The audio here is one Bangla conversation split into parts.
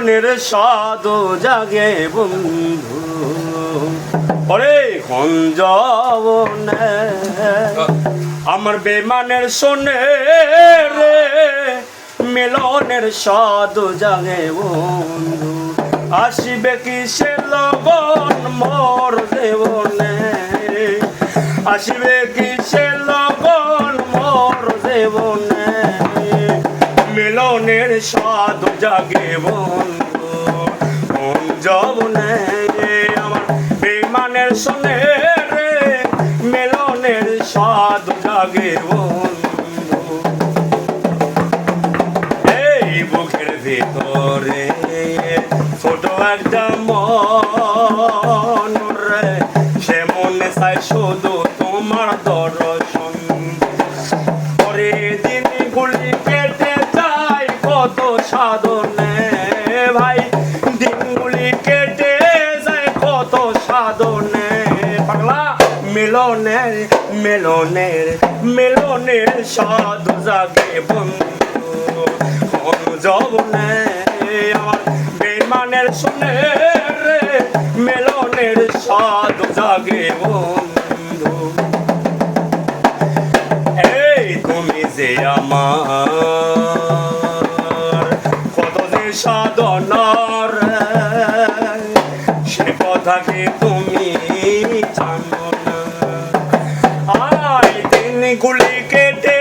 মিলনের স্বাদ জাগে বন্ধু। খঞ্জবনে আমার বেমানের শোনে রে, মিলনের স্বাদ জাগে বন্ধু। আসিবে কি সে মোর দেবনে? আসিবে কি সে লগন মিলনের স্বাদ জাগে বন্ধু। যবনে আমার বেমানের শোনে রে। মিলনের স্বাদ জাগে বন্ধু। এই বুকের ভিতরে ছোট একটা মন রে। সে মনে চাই শুধু তোমার দর্শন। পরে দিন গুলি সাধনে ভাই, দিনগুলি কেটে যায় কত সাধনে। পাগলা, মিলনের মিলনের মিলনের সাধু জাগে বন্ধু। জবনে আমার বেমানের শুনে রে, মিলনের সাধু জাগে বন্ধু। এই তুমি যে আমার সাধনার। সে কথা কি তুমি জানো না? আয় দিন গুলি কেটে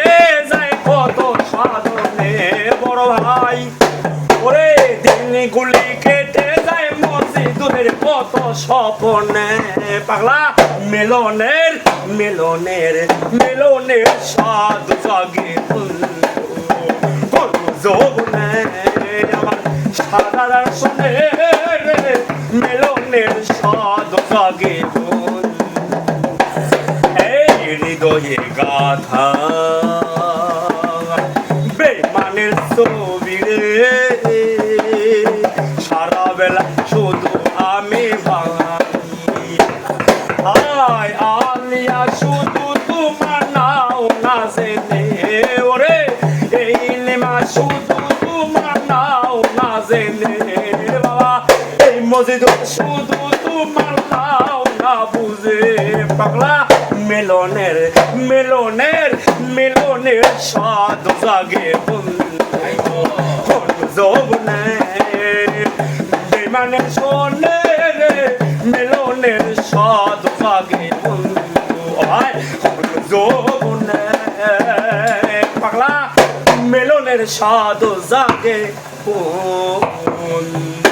যায় কত সাধনে, বড় ভাই। ওরে দিন গুলি কেটে যায় মসজিদের কত স্বপনে। পাগলা, মিলনের মিলনের মিলনের স্বাদ জাগে যৌবনে আমার সাদা শুনে স্বাদ জাগে এই হৃদয়ে গাথা বেমানের ছবি রে সারা বেলা শুধু আমি ভাঙি। আয় আলিয়া, শুধু তোমার নাও না জেনে জেনে বাবা, এই মসজিদ শুধু তোমার নাও না বুঝে। পাগলা, মিলনের মিলনের মিলনের স্বাদ জাগে বন্ধু। যৌবনে বেমানের শোনে রে, মিলনের স্বাদ জাগে বন্ধু। যৌবনে পাগলা, মিলনের স্বাদ জাগে Oh,